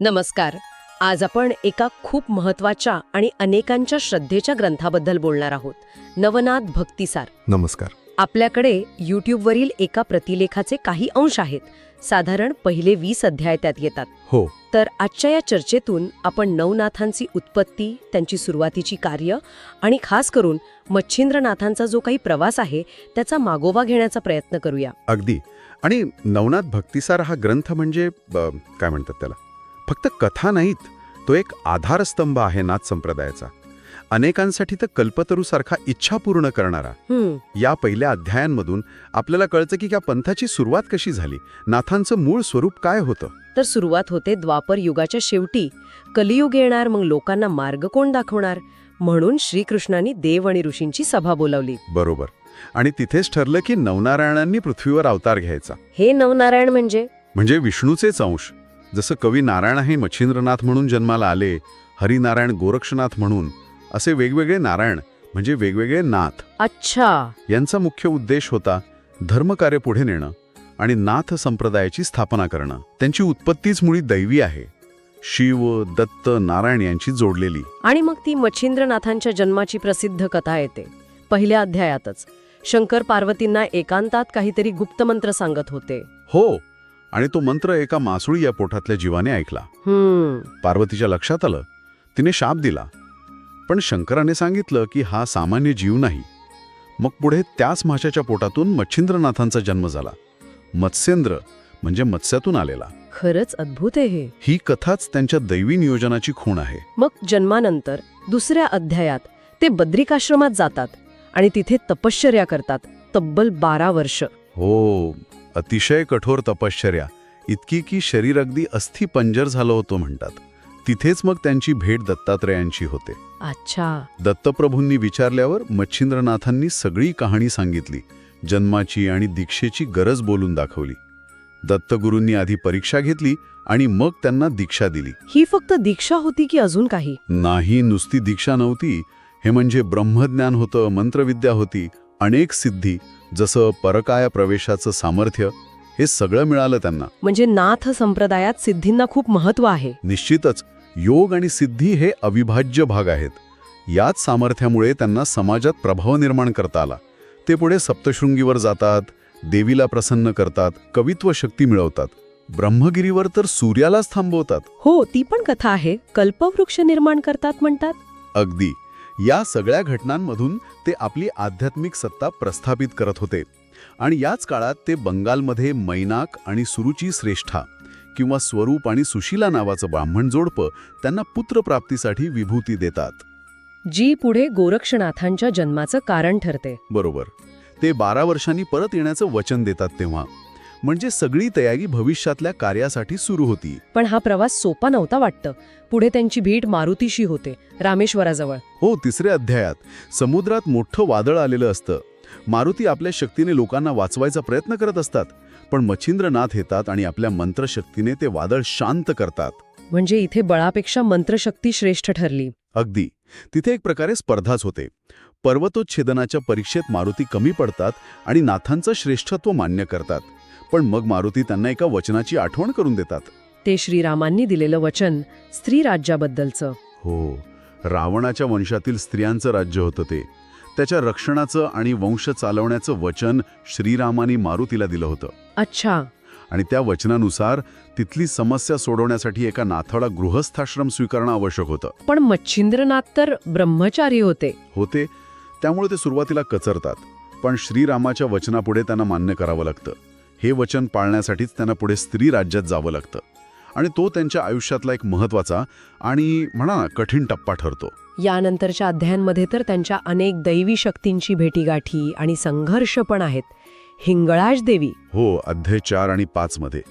नमस्कार. आज आपण एका खूप महत्त्वाच्या आणि अनेकांच्या श्रद्धेच्या ग्रंथाबद्दल बोलणार आहोत. नवनाथ भक्तिसार. नमस्कार. आपल्याकडे यूट्यूबवरील एका प्रतिलेखाचे काही अंश आहेत. साधारण पहिले वीस अध्याय त्यात येतात. हो. तर आजच्या या चर्चेतून आपण नवनाथांची उत्पत्ती त्यांची सुरुवातीची कार्य आणि खास करून मच्छिंद्रनाथांचा जो काही प्रवास आहे त्याचा मागोवा घेण्याचा प्रयत्न करूया. अगदी. आणि नवनाथ भक्तिसार हा ग्रंथ म्हणजे काय म्हणतात त्याला? फक्त कथा नाहीत तो एक आधारस्तंभ आहे नाथ संप्रदायाचा. अनेकांसाठी तर कल्पतरूसारखा इच्छा पूर्ण करणारा. या पहिल्या अध्यायांमधून आपल्याला कळतं की या पंथाची सुरुवात कशी झाली नाथांचं मूळ स्वरूप काय होतं? तर सुरुवात होते द्वापर युगाच्या शेवटी. कलियुग येणार मग लोकांना मार्ग कोण दाखवणार? म्हणून श्रीकृष्णांनी देव आणि ऋषींची सभा बोलावली. बरोबर. आणि तिथेच ठरलं की नवनारायणांनी पृथ्वीवर अवतार घ्यायचा. हे नवनारायण म्हणजे? म्हणजे विष्णूचेच अंश. जसं कवी नारायण हे मच्छिंद्रनाथ म्हणून जन्माला आले हरिनारायण गोरक्षनाथ म्हणून असे वेगवेगळे नारायण म्हणजे वेगवेगळे नाथ. अच्छा. यांचा मुख्य उद्देश होता धर्मकार्य पुढे नेणं आणि नाथ संप्रदायाची स्थापना करणं. त्यांची उत्पत्तीच मुळी दैवी आहे. शिव दत्त नारायण यांची जोडलेली. आणि मग ती मच्छिंद्रनाथांच्या जन्माची प्रसिद्ध कथा येते. पहिल्या अध्यायातच. शंकर पार्वतींना एकांतात काहीतरी गुप्तमंत्र सांगत होते. हो आणि तो मंत्र एका मासुळी या पोटातल्या जीवाने ऐकला. पार्वतीच्या लक्षात आलं. तिने शाप दिला. पण शंकराने सांगितलं की हा सामान्य जीव नाही. मग पुढे त्याच माशाच्या पोटातून मच्छिंद्रनाथांचा जन्म झाला. मत्स्येंद्र म्हणजे मत्स्यातून आलेला. खरंच अद्भुत आहे हे. ही कथाच त्यांच्या दैवी नियोजनाची खूण आहे. मग जन्मानंतर दुसऱ्या अध्यायात ते बद्रिकाश्रमात जातात आणि तिथे तपश्चर्या करतात तब्बल बारा वर्ष. हो. अतिशय कठोर तपश्चर्या इतकी की शरीर अगदी अस्थिपंजर झालं होतं म्हणतात. तिथेच मग त्यांची भेट दत्तात्रयांची होते. अच्छा. दत्तप्रभूंनी विचारल्यावर मच्छिंद्रनाथांनी सगळी कहाणी सांगितली जन्माची आणि दीक्षेची गरज बोलून दाखवली. दत्तगुरूंनी आधी परीक्षा घेतली आणि मग त्यांना दीक्षा दिली. ही फक्त दीक्षा होती की अजून काही? नाही नुसती दीक्षा नव्हती. हे म्हणजे ब्रह्मज्ञान होतं मंत्रविद्या होती अनेक सिद्धी जसं परकाया प्रवेशाचं सामर्थ्य हे सगळं मिळालं त्यांना. म्हणजे नाथ संप्रदायात सिद्धींना खूप महत्त्व आहे. निश्चितच योग आणि सिद्धी हे अविभाज्य भाग आहेत. याच सामर्थ्यामुळे त्यांना समाजात प्रभाव निर्माण करता आला. ते पुढे सप्तशृंगीवर जातात देवीला प्रसन्न करतात कवित्व शक्ती मिळवतात. ब्रह्मगिरीवर तर सूर्यालाच थांबवतात. हो ती पण कथा आहे. कल्पवृक्ष निर्माण करतात म्हणतात? अगदी. या सगळ्या घटनांमधून ते आपली आध्यात्मिक सत्ता प्रस्थापित करत होते. आणि याच काळात ते बंगालमध्ये मैनाक आणि सुरुची श्रेष्ठा किंवा स्वरूप आणि सुशीला नावाचं ब्राह्मण जोडपं त्यांना पुत्रप्राप्तीसाठी विभूती देतात. जी पुढे गोरक्षनाथांच्या जन्माचं कारण ठरते. बरोबर. ते बारा वर्षांनी परत येण्याचं वचन देतात तेव्हा. म्हणजे सगळी तयारी भविष्यातल्या कार्यासाठी सुरू होती. पण हा प्रवास सोपा नव्हता वाटतं. पुढे त्यांची भेट मारुतीशी होते रामेश्वराजवळ. हो तिसऱ्या अध्यायात. समुद्रात मोठं वादळ आलेलं असतं. मारुती आपल्या शक्तीने लोकांना वाचवायचा प्रयत्न करत असतात पण मच्छिंद्रनाथ येतात आणि आपल्या मंत्रशक्तीने ते वादळ शांत करतात. म्हणजे इथे बळापेक्षा मंत्रशक्ती श्रेष्ठ ठरली. अगदी. तिथे एक प्रकारे स्पर्धाच होते. पर्वतोच्छेदनाच्या परीक्षेत मारुती कमी पडतात आणि नाथांचं श्रेष्ठत्व मान्य करतात. पण मग मारुती त्यांना एका वचनाची आठवण करून देतात. ते श्रीरामांनी दिलेलं वचन स्त्री राज्याबद्दलचं. हो रावणाच्या वंशातील स्त्रियांचं राज्य होतं ते. त्याच्या रक्षणाचं आणि वंश चालवण्याचं वचन श्रीरामानी मारुतीला दिलं होतं. अच्छा. आणि त्या वचनानुसार तिथली समस्या सोडवण्यासाठी एका नाथाला गृहस्थाश्रम स्वीकारणं आवश्यक होतं. पण मच्छिंद्रनाथ तर ब्रह्मचारी होते. होते त्यामुळे ते सुरुवातीला कचरतात. पण श्रीरामाच्या वचनापुढे त्यांना मान्य करावं लागतं. हे वचन पाळण्यासाठीच त्यांना पुढे स्त्री राज्यात जावं लागतं. आणि तो त्यांच्या आयुष्यातला एक महत्त्वाचा आणि म्हणा कठीण टप्पा ठरतो. यानंतरच्या अध्यायांमध्ये तर त्यांच्या अनेक दैवी शक्तींची भेटीगाठी आणि संघर्ष पण आहेत. हिंगळाज देवी. हो अध्याय चार आणि पाच मध्ये.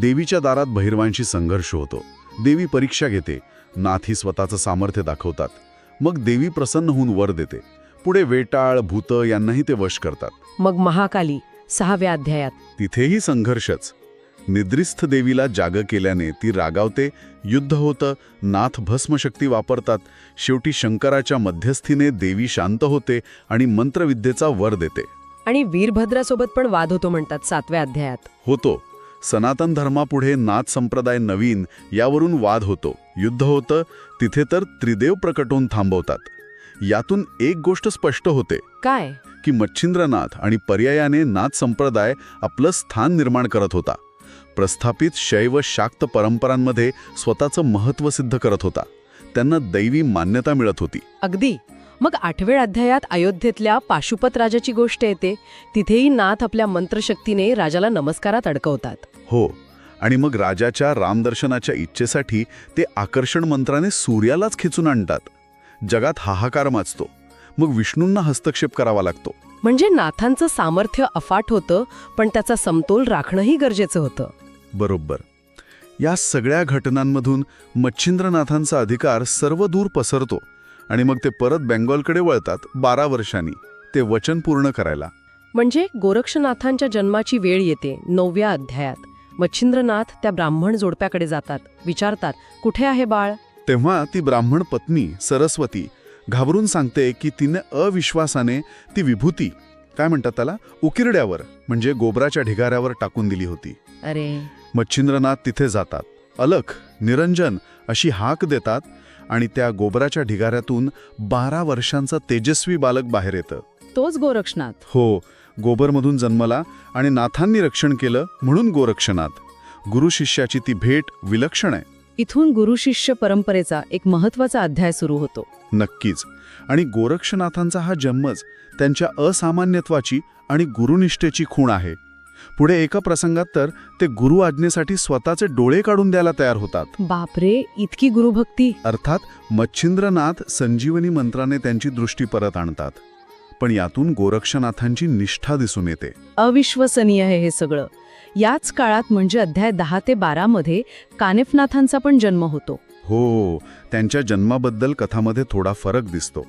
देवीच्या दारात बहिर्वांशी संघर्ष होतो. देवी परीक्षा घेते. नाथी स्वतःचं सामर्थ्य दाखवतात. मग देवी प्रसन्न होऊन वर देते. पुढे वेटाळ भूत यांनाही ते वश करतात. मग महाकाली सहाव्या अध्यायात. तिथेही संघर्षच. निद्रिस्थ देवीला जाग केल्याने ती रागावते युद्ध होतं नाथ भस्मशक्ती वापरतात शेवटी शंकराच्या मध्यस्थीने देवी शांत होते आणि मंत्रविद्येचा वर देते. आणि वीरभद्रासोबत पण वाद होतो म्हणतात सातव्या अध्यायात. होतो. सनातन धर्मापुढे नाथ संप्रदाय नवीन यावरून वाद होतो. युद्ध होतं तिथे तर त्रिदेव प्रकटून थांबवतात. यातून एक गोष्ट स्पष्ट होते. काय? की मच्छिंद्रनाथ आणि पर्यायाने नाथ संप्रदाय आपलं स्थान निर्माण करत होता. प्रस्थापित शैव शाक्त परंपरांमध्ये स्वतःचं महत्त्व सिद्ध करत होता. त्यांना दैवी मान्यता मिळत होती. अगदी. मग आठव्या अध्यायात अयोध्येतल्या पाशुपत राजाची गोष्ट येते. तिथेही नाथ आपल्या मंत्रशक्तीने राजाला नमस्कारात अडकवतात. हो. आणि मग राजाच्या रामदर्शनाच्या इच्छेसाठी ते आकर्षण मंत्राने सूर्यालाच खिचून आणतात. जगात हाहाकार माजतो मग विष्णूंना हस्तक्षेप करावा लागतो. म्हणजे नाथांचं सामर्थ्य अफाट होतं पण त्याचा समतोल राखणंही गरजेचं होतं. बरोबर. या सगळ्या घटनांमधून मच्छिंद्रनाथांचा अधिकार सर्व दूर पसरतो आणि मग ते परत बेंगॉलकडे वळतात बारा वर्षांनी ते वचन पूर्ण करायला. म्हणजे गोरक्षनाथांच्या जन्माची वेळ येते नवव्या अध्यायात. मच्छिंद्रनाथ त्या ब्राह्मण जोडप्याकडे जातात विचारतात कुठे आहे बाळ? तेव्हा ती ब्राह्मण पत्नी सरस्वती घाबरून सांगते की तिने अविश्वासाने ती विभूती काय म्हणतात त्याला उकिरड्यावर म्हणजे गोबराच्या ढिगाऱ्यावर टाकून दिली होती. अरे. मच्छिंद्रनाथ तिथे जातात. अलख निरंजन अशी हाक देतात आणि त्या गोबराच्या ढिगाऱ्यातून बारा वर्षांचा तेजस्वी बालक बाहेर येतं. तोच गोरक्षनाथ. हो गोबरमधून जन्मला आणि नाथांनी रक्षण केलं म्हणून गोरक्षनाथ. गुरु शिष्याची ती भेट विलक्षण आहे. इथून गुरु शिष्य परंपरेचा एक महत्त्वाचा अध्याय सुरू होतो. नक्कीच. आणि गोरक्षनाथांचा हा जन्मच त्यांच्या असामान्यत्वाची आणि गुरुनिष्ठेची खूण आहे. पुढे एका प्रसंगात तर ते गुरु आज्ञेसाठी स्वतःचे डोळे काढून द्यायला तयार होतात. बापरे इतकी गुरुभक्ती. अर्थात मच्छिंद्रनाथ संजीवनी मंत्राने त्यांची दृष्टी परत आणतात. पण यातून गोरक्षनाथांची निष्ठा दिसून येते. अविश्वसनीय आहे हे सगळं. याच काळात म्हणजे अध्याय दहा ते बारा मध्ये कानेफनाथांचा पण जन्म होतो. हो त्यांच्या जन्माबद्दल कथामध्ये थोडा फरक दिसतो.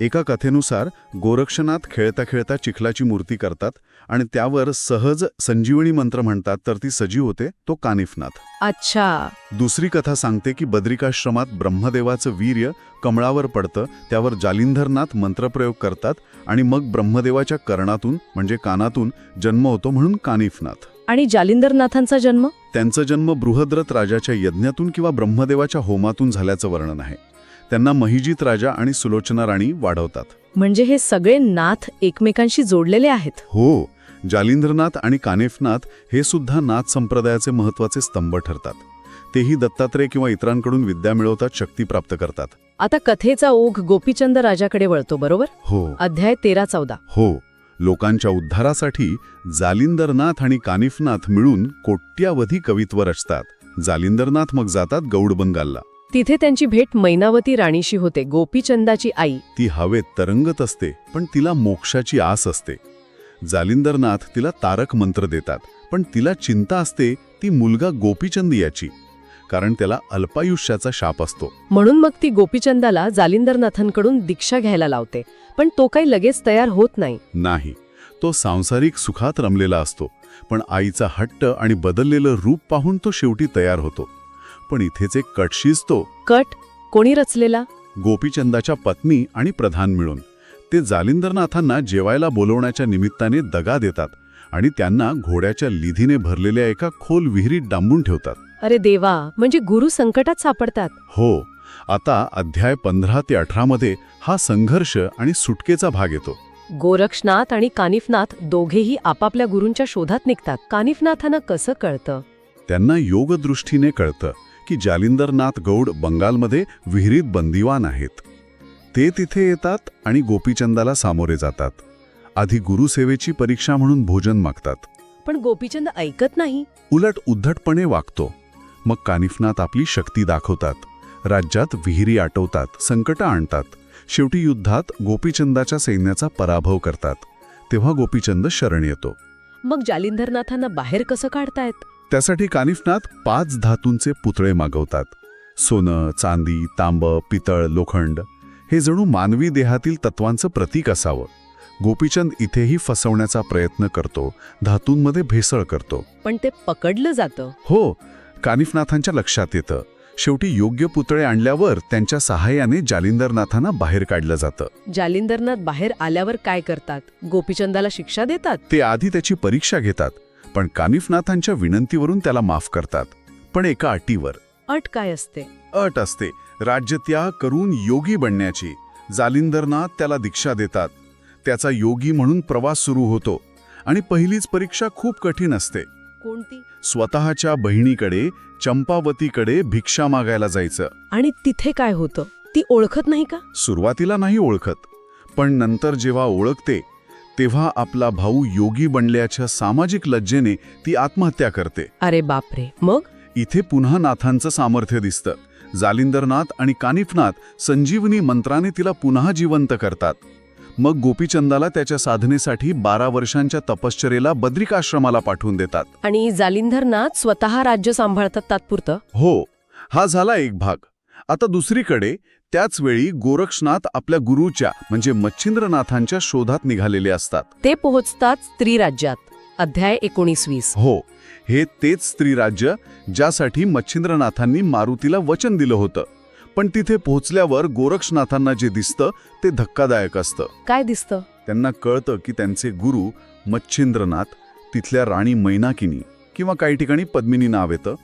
एका कथेनुसार गोरक्षनाथ खेळता खेळता चिखलाची मूर्ती करतात आणि त्यावर सहज संजीवनी मंत्र म्हणतात तर ती सजीव होते तो कानिफनाथ. अच्छा. दुसरी कथा सांगते की बद्रिकाश्रमात ब्रह्मदेवाचं वीर्य कमळावर पडतं त्यावर जालिंधरनाथ मंत्रप्रयोग करतात आणि मग ब्रह्मदेवाच्या कर्णातून म्हणजे कानातून जन्म होतो म्हणून कानिफनाथ. आणि जालिंदरनाथांचा जन्म? त्यांचा जन्म बृहद्रथ राजाच्या यज्ञातून किंवा ब्रह्मदेवाच्या होमातून झाल्याचं वर्णन आहे. त्यांना महिजित राजा आणि सुलोचना राणी वाढवतात. म्हणजे हे सगळे नाथ एकमेकांशी जोडलेले आहेत? हो जालिंद्रनाथ आणि कानेफनाथ हे सुद्धा नाथ संप्रदायाचे महत्त्वाचे स्तंभ ठरतात. तेही दत्तात्रय किंवा इतरांकडून विद्या मिळवतात शक्ती प्राप्त करतात. आता कथेचा ओघ गोपीचंद राजाकडे वळतो बरोबर? हो. अध्याय तेरा चौदा. हो. लोकांच्या उद्धारासाठी जालिंदरनाथ आणि कानिफनाथ मिळून कोट्यावधी कवित्व रचतात जालिंदरनाथ मग जातात गौड बंगालला. तिथे त्यांची भेट मैनावती राणीशी होते गोपीचंदाची आई. ती हवेत तरंगत असते पण तिला मोक्षाची आस असते. जालिंदरनाथ तिला तारक मंत्र देतात पण तिला चिंता असते ती मुलगा गोपीचंद याची. कारण त्याला अल्पायुष्याचा शाप असतो. म्हणून मग ती गोपीचंदाला जालिंदरनाथांकडून दीक्षा घ्यायला लावते. पण तो काही लगेच तयार होत नाही. नाही. तो सांसारिक सुखात रमलेला असतो. पण आईचा हट्ट आणि बदललेलं रूप पाहून तो शेवटी तयार होतो. पण इथेच एक कट शिजतो. कट? कोणी रचलेला? गोपीचंदाच्या पत्नी आणि प्रधान मिळून. ते जालिंदरनाथांना जेवायला बोलवण्याच्या निमित्ताने दगा देतात. आणि त्यांना घोड्याच्या लिधीने भरलेल्या एका खोल विहिरीत डांबून ठेवतात. अरे देवा म्हणजे गुरु संकटात सापडतात. हो आता अध्याय पंधरा ते अठरामध्ये हा संघर्ष आणि सुटकेचा भाग येतो. गोरक्षनाथ आणि कानिफनाथ दोघेही आपापल्या गुरूंच्या शोधात निघतात. कानिफनाथांना कसं कळतं? त्यांना योगदृष्टीने कळतं की जालिंदरनाथ गौड बंगालमध्ये विहिरीत बंदिवान आहेत. ते तिथे येतात आणि गोपीचंदाला सामोरे जातात. आधी गुरुसेवेची परीक्षा म्हणून भोजन मागतात. पण गोपीचंद ऐकत नाही. उलट उद्धटपणे वागतो. मग कानिफनाथ आपली शक्ती दाखवतात. राज्यात विहिरी आटवतात संकटं आणतात. शेवटी युद्धात गोपीचंदाच्या सैन्याचा पराभव करतात. तेव्हा गोपीचंद शरण येतो. मग जालिंदरनाथांना बाहेर कसं काढतायत? त्यासाठी कानिफनाथ पाच धातूंचे पुतळे मागवतात. सोनं चांदी तांब पितळ लोखंड. हे जणू मानवी देहातील तत्वांचं प्रतीक असावं. गोपीचंद इथेही फसवण्याचा प्रयत्न करतो धातूंमध्ये भेसळ करतो. पण ते पकडलं जातं. हो कानिफनाथांच्या लक्षात येतं. शेवटी योग्य पुतळे आणल्यावर त्यांच्या सहाय्याने जालिंदरनाथांना बाहेर काढलं जातं. जालिंदरनाथ बाहेर आल्यावर काय करतात? गोपीचंदाला शिक्षा देतात? ते आधी त्याची परीक्षा घेतात पण कानिफनाथांच्या विनंतीवरून त्याला माफ करतात. पण एका अटीवर. अट काय असते? अट असते. राज्यत्याग करून योगी बनण्याची. जालिंदरनाथ त्याला दीक्षा देतात. त्याचा योगी म्हणून प्रवास सुरू होतो आणि पहिलीच परीक्षा खूप कठीण असते. कोणती? स्वतःच्या बहिणीकडे चंपावतीकडे भिक्षा मागायला जायचं. आणि तिथे काय होतं? ती ओळखत नाही का? सुरुवातीला नाही ओळखत पण नंतर जेव्हा ओळखते तेव्हा आपला भाऊ योगी बनल्याच्या सामाजिक लज्जेने ती आत्महत्या करते. अरे बापरे मग? इथे पुन्हा नाथांचं सामर्थ्य दिसतं. जालिंदरनाथ आणि कानिफनाथ संजीवनी मंत्राने तिला पुन्हा जिवंत करतात. मग गोपीचंदाला त्याच्या साधनेसाठी बारा वर्षांच्या तपश्चरेला बद्रिकाश्रमाला पाठवून देतात. आणि जालिंधरनाथ स्वतः राज्य सांभाळतात तात्पुरतं? हो हा झाला एक भाग. आता दुसरीकडे त्याच वेळी गोरक्षनाथ आपल्या गुरुच्या म्हणजे मच्छिंद्रनाथांच्या शोधात निघालेले असतात. ते पोहोचतात स्त्री राज्यात अध्याय एकोणीस वीस हो हे तेच स्त्रीराज्य ज्यासाठी मच्छिंद्रनाथांनी मारुतीला वचन दिलं होतं. पण तिथे पोहोचल्यावर गोरक्षनाथांना जे दिसतं ते धक्कादायक असतं. काय दिसतं? त्यांना कळतं की त्यांचे गुरु मच्छिंद्रनाथ तिथल्या राणी मैनाकिनी किंवा काही ठिकाणी पद्मिनी नाव येतं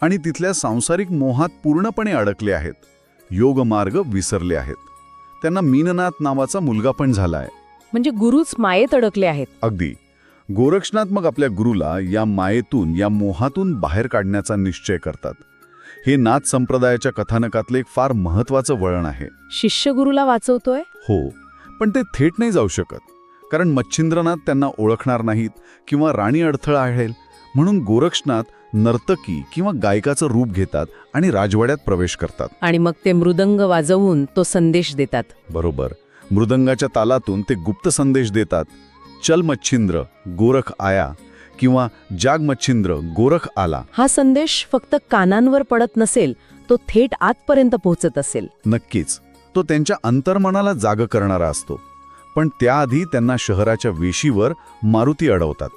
आणि तिथल्या सांसारिक मोहात पूर्णपणे अडकले आहेत. योगमार्ग विसरले आहेत. त्यांना मीननाथ नावाचा मुलगा पण झालाय. म्हणजे गुरुच मायेत अडकले आहेत. अगदी. गोरक्षनाथ मग आपल्या गुरुला या मायेतून या मोहातून बाहेर काढण्याचा निश्चय करतात. हे नाथ संप्रदायाच्या कथानकातले एक फार महत्वाचं वळण आहे. शिष्य गुरुला वाचवतोय? हो पण ते थेट नाही जाऊ शकत. कारण मच्छिंद्रनाथ त्यांना ओळखणार नाहीत किंवा राणी अडथळा आहेल म्हणून गोरक्षनाथ नर्तकी किंवा गायकाचं रूप घेतात आणि राजवाड्यात प्रवेश करतात. आणि मग ते मृदंग वाजवून तो संदेश देतात. बरोबर. मृदंगाच्या तालातून ते गुप्त संदेश देतात. चल मच्छिंद्र गोरख आया. किंवा जाग मच्छिंद्र गोरख आला हा संदेश फक्त कानांवर पडत नसेल तो थेट आतपर्यंत पोहोचत असेल. नक्कीच. तो त्यांच्या अंतर्मनाला जाग करणारा असतो. पण त्याआधी त्यांना शहराच्या वेशीवर मारुती अडवतात.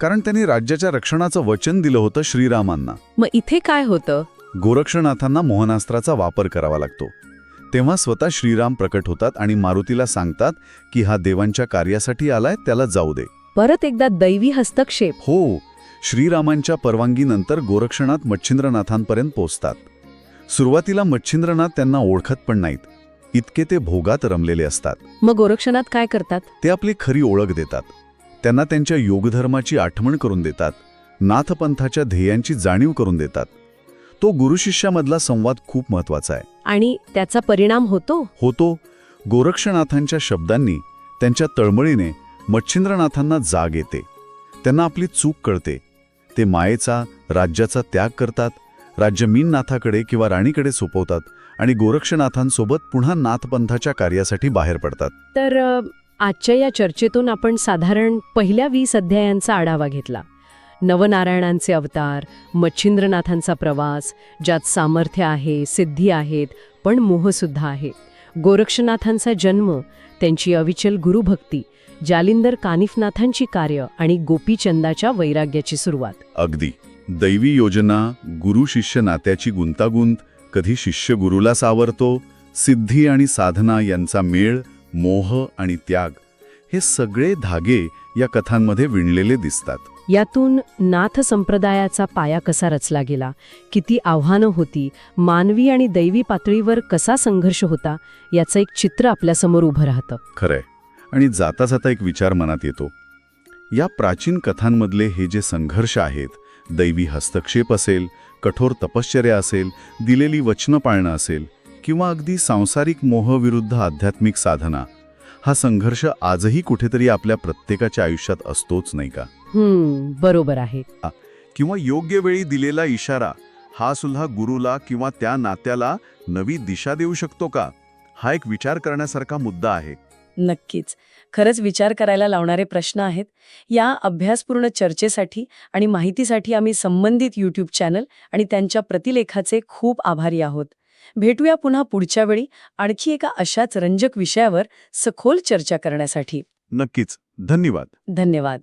कारण त्यांनी राज्याच्या रक्षणाचं वचन दिलं होतं श्रीरामांना. मग इथे काय होतं? गोरक्षनाथांना मोहनास्त्राचा वापर करावा लागतो. तेव्हा स्वतः श्रीराम प्रकट होतात आणि मारुतीला सांगतात की हा देवांच्या कार्यासाठी आलाय त्याला जाऊ दे. परत एकदा दैवी हस्तक्षेप. हो श्रीरामांच्या परवानगीनंतर गोरक्षनाथ मच्छिंद्रनाथांपर्यंत पोचतात सुरुवातीला मच्छिंद्रनाथ त्यांना ओळखत पण नाहीत. इतके ते भोगात रमलेले असतात. मग गोरक्षनाथ काय करतात? ते आपली खरी ओळख देतात. त्यांना त्यांच्या योगधर्माची आठवण करून देतात. नाथपंथाच्या ध्येयांची जाणीव करून देतात. तो गुरुशिष्यामधला संवाद खूप महत्त्वाचा आहे. आणि त्याचा परिणाम होतो? होतो. गोरक्षनाथांच्या शब्दांनी त्यांच्या तळमळीने मच्छिंद्रनाथांना जाग येते. त्यांना आपली चूक कळते. ते मायेचा राज्याचा त्याग करतात राज्य मीननाथाकडे किंवा राणीकडे सोपवतात आणि गोरक्षनाथांसोबत पुन्हा नाथपंथाच्या कार्यासाठी बाहेर पडतात. तर आजच्या या चर्चेतून आपण साधारण पहिल्या वीस अध्यायांचा आढावा घेतला. नवनारायणांचे अवतार मच्छिंद्रनाथांचा प्रवास ज्यात सामर्थ्य आहे सिद्धी आहेत पण मोहसुद्धा आहे गोरक्षनाथांचा जन्म त्यांची अविचल गुरुभक्ती जालिंदर कानिफनाथांची कार्य आणि गोपीचंदाच्या वैराग्याची सुरुवात. अगदी. दैवी योजना गुरु शिष्य नात्याची गुंतागुंत कधी शिष्य गुरुला सावरतो सिद्धी आणि साधना यांचा मेळ मोह आणि त्याग हे सगळे धागे या कथांमध्ये विणलेले दिसतात. यातून नाथ संप्रदायाचा पाया कसा रचला गेला? किती आव्हानं होती? मानवी आणि दैवी पातळीवर कसा संघर्ष होता? याचं एक चित्र आपल्यासमोर उभं राहतं. खरंय. आणि जाता जाता एक विचार मनात येतो. या प्राचीन कथांमधले हे जे संघर्ष आहेत दैवी हस्तक्षेप असेल कठोर तपश्चर्या असेल दिलेली वचनं पाळणं असेल किंवा अगदी सांसारिक मोहविरुद्ध आध्यात्मिक साधना हा संघर्ष आजही कुठेतरी आपल्या प्रत्येकाच्या आयुष्यात असतोच नाही का? बरोबर आहे. किंवा योग्य वेळी दिलेला इशारा हा सुद्धा गुरुला किंवा त्या नात्याला नवी दिशा देऊ शकतो का? हा एक विचार करण्यासारखा मुद्दा आहे. नक्कीच. खरंच विचार करायला लावणारे प्रश्न आहेत. या अभ्यासपूर्ण चर्चेसाठी आणि माहितीसाठी आम्ही संबंधित यूट्यूब चॅनल आणि त्यांच्या प्रतिलेखाचे खूप आभारी आहोत. भेटूया पुन्हा पुढच्या वेळी आणखी एका अशाच रंजक विषयावर सखोल चर्चा करण्यासाठी. नक्कीच. धन्यवाद. धन्यवाद.